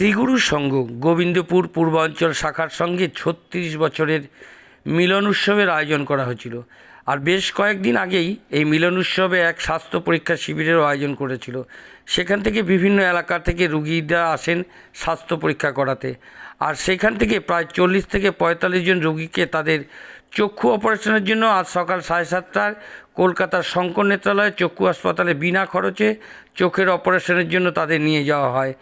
শ্রীগুরু সংঘ গোবিন্দপুর পূর্বাঞ্চল শাখার সঙ্গে ছত্রিশ বছরের মিলন উৎসবের আয়োজন করা হয়েছিল। আর বেশ কয়েকদিন আগেই এই মিলন উৎসবে এক স্বাস্থ্য পরীক্ষা শিবিরেরও আয়োজন করেছিল। সেখান থেকে বিভিন্ন এলাকা থেকে রুগীরা আসেন স্বাস্থ্য পরীক্ষা করাতে। আর সেখান থেকে প্রায় চল্লিশ থেকে পঁয়তাল্লিশ জন রুগীকে তাদের চক্ষু অপারেশনের জন্য আজ সকাল সাড়ে সাতটার কলকাতার শঙ্কর নেত্রালয় চক্ষু হাসপাতালে বিনা খরচে চোখের অপারেশনের জন্য তাদের নিয়ে যাওয়া হয়।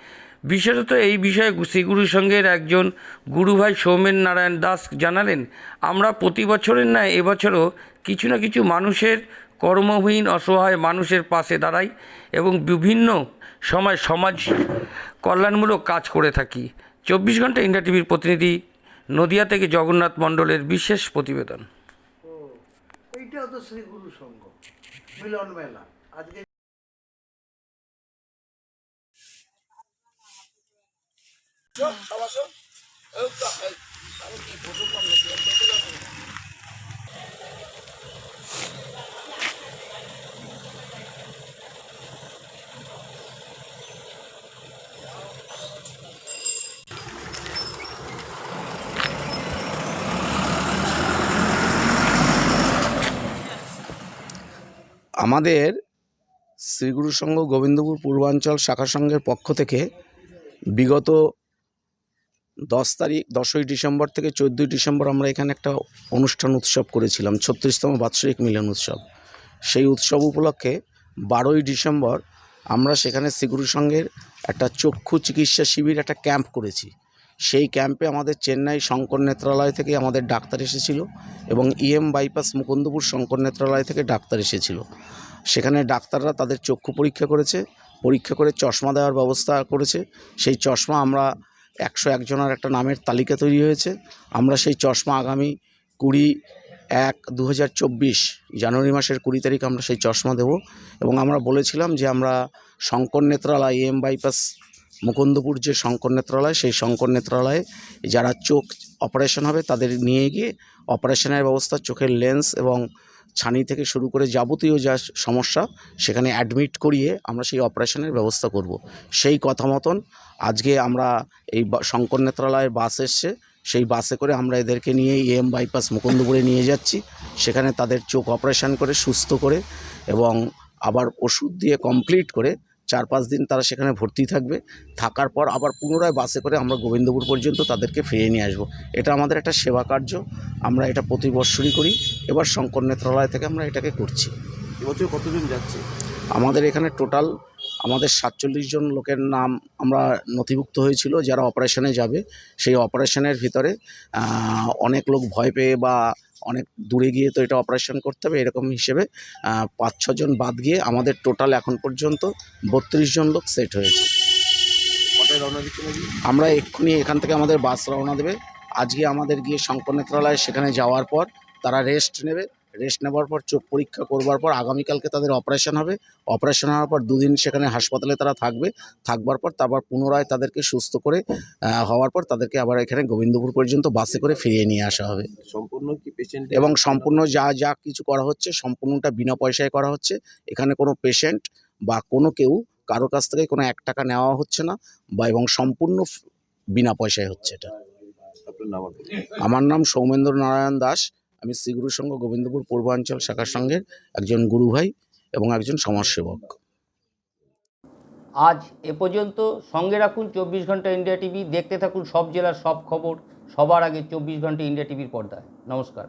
বিশেষত এই বিষয়ে শ্রীগুরু সংঘের একজন গুরুভাই সৌমেন নারায়ণ দাস জানালেন, আমরা প্রতি বছরের ন্যায় এবছরও কিছু না কিছু মানুষের কর্মহীন, অসহায় মানুষের পাশে দাঁড়াই এবং বিভিন্ন সময় সমাজ কল্যাণমূলক কাজ করে থাকি। চব্বিশ ঘণ্টা ইন্ডিয়া টিভির প্রতিনিধি নদিয়া থেকে জগন্নাথ মণ্ডলের বিশেষ প্রতিবেদন। আমাদের শ্রীগুরু সংঘ গোবিন্দপুর পূর্বাঞ্চল শাখা সংঘের পক্ষ থেকে বিগত দশ তারিখ, দশই ডিসেম্বর থেকে চোদ্দোই ডিসেম্বর আমরা এখানে একটা অনুষ্ঠান উৎসব করেছিলাম, ছত্রিশতম বাৎসরিক মিলন উৎসব। সেই উৎসব উপলক্ষে বারোই ডিসেম্বর আমরা সেখানে শ্রীগুরু সংঘের একটা চক্ষু চিকিৎসা শিবির, একটা ক্যাম্প করেছি। সেই ক্যাম্পে আমাদের চেন্নাই শঙ্কর নেত্রালয় থেকে আমাদের ডাক্তার এসেছিল এবং ইএম বাইপাস মুকুন্দপুর শঙ্কর নেত্রালয় থেকে ডাক্তার এসেছিল। সেখানে ডাক্তাররা তাদের চক্ষু পরীক্ষা করেছে, পরীক্ষা করে চশমা দেওয়ার ব্যবস্থা করেছে। সেই চশমা আমরা একশো একজনের একটা নামের তালিকা তৈরি হয়েছে। আমরা সেই চশমা আগামী কুড়ি এক দু জানুয়ারি মাসের কুড়ি তারিখ আমরা সেই চশমা দেব। এবং আমরা বলেছিলাম যে আমরা শঙ্কর নেত্রালয়, এম বাইপাস, মুকুন্দপুর যে শঙ্কর নেত্রালয়, সেই শঙ্কর নেত্রালয়ে যারা চোখ অপারেশন হবে তাদের নিয়ে গিয়ে অপারেশনের ব্যবস্থা চোখের লেন্স এবং ছানি থেকে শুরু করে যাবতীয় যা সমস্যা সেখানে অ্যাডমিট করিয়ে আমরা সেই অপারেশনের ব্যবস্থা করব। সেই কথা মতন আজকে আমরা এই শঙ্কর নেত্রালয়ের বাস এসছে, সেই বাসে করে আমরা এদেরকে নিয়ে এম বাইপাস মুকুন্দপুরে নিয়ে যাচ্ছি সেখানে তাদের চোখ অপারেশান করে, সুস্থ করে এবং আবার ওষুধ দিয়ে কমপ্লিট করে চার পাঁচ দিন তারা সেখানে ভর্তি থাকবে। থাকার পর আবার পুনরায় বাসে করে আমরা গোবিন্দপুর পর্যন্ত তাদেরকে ফিরিয়ে নিয়ে আসব। এটা আমাদের একটা সেবা কার্য। আমরা এটা প্রতি বৎসরই করি। এবার শঙ্কর নেত্রালয় থেকে আমরা এটাকে করছি। এবছর কতজন যাচ্ছে? আমাদের এখানে টোটাল আমাদের সাতচল্লিশ জন লোকের নাম আমরা নথিভুক্ত হয়েছিল যারা অপারেশনে যাবে। সেই অপারেশনের ভিতরে অনেক লোক ভয় পেয়ে বা অনেক দূরে গিয়ে তো এটা অপারেশন করতে হবে এরকম হিসেবে পাঁচ ছজন বাদ গিয়ে আমাদের টোটাল এখন পর্যন্ত বত্রিশ জন লোক সেট হয়েছে। আমরা এক্ষুনি এখান থেকে আমাদের বাস রওনা দেবে। আজকে আমাদের গিয়ে শঙ্কর নেত্রালয় সেখানে যাওয়ার পর তারা রেস্ট নেবে। রেস্ট নেওয়ার পর চোখ পরীক্ষা করবার পর আগামীকালকে তাদের অপারেশন হবে। অপারেশন হওয়ার পর দুদিন সেখানে হাসপাতালে তারা থাকবে। থাকবার পর তারপর পুনরায় তাদেরকে সুস্থ করে হওয়ার পর তাদেরকে আবার এখানে গোবিন্দপুর পর্যন্ত বাসে করে ফিরিয়ে নিয়ে আসা হবে। সম্পূর্ণ কি পেশেন্ট এবং সম্পূর্ণ যা যা কিছু করা হচ্ছে সম্পূর্ণটা বিনা পয়সায় করা হচ্ছে। এখানে কোনো পেশেন্ট বা কোনো কেউ কারও কাছ থেকে কোনো এক টাকা নেওয়া হচ্ছে না বা এবং সম্পূর্ণ বিনা পয়সায় হচ্ছে এটা। আমার নাম সৌমেন্দ্র নারায়ণ দাস। আমি শ্রীগুরু সংঘ গোবিন্দপুর পূর্বাঞ্চল শাখার সঙ্গের একজন গুরু ভাই এবং একজন সমাজসেবক। আজ এ পর্যন্ত সঙ্গে রাখুন চব্বিশ ঘণ্টা ইন্ডিয়া টিভি, দেখতে থাকুন সব জেলার সব খবর, সবার আগে চব্বিশ ঘণ্টা ইন্ডিয়া টিভির পর্দায়। নমস্কার।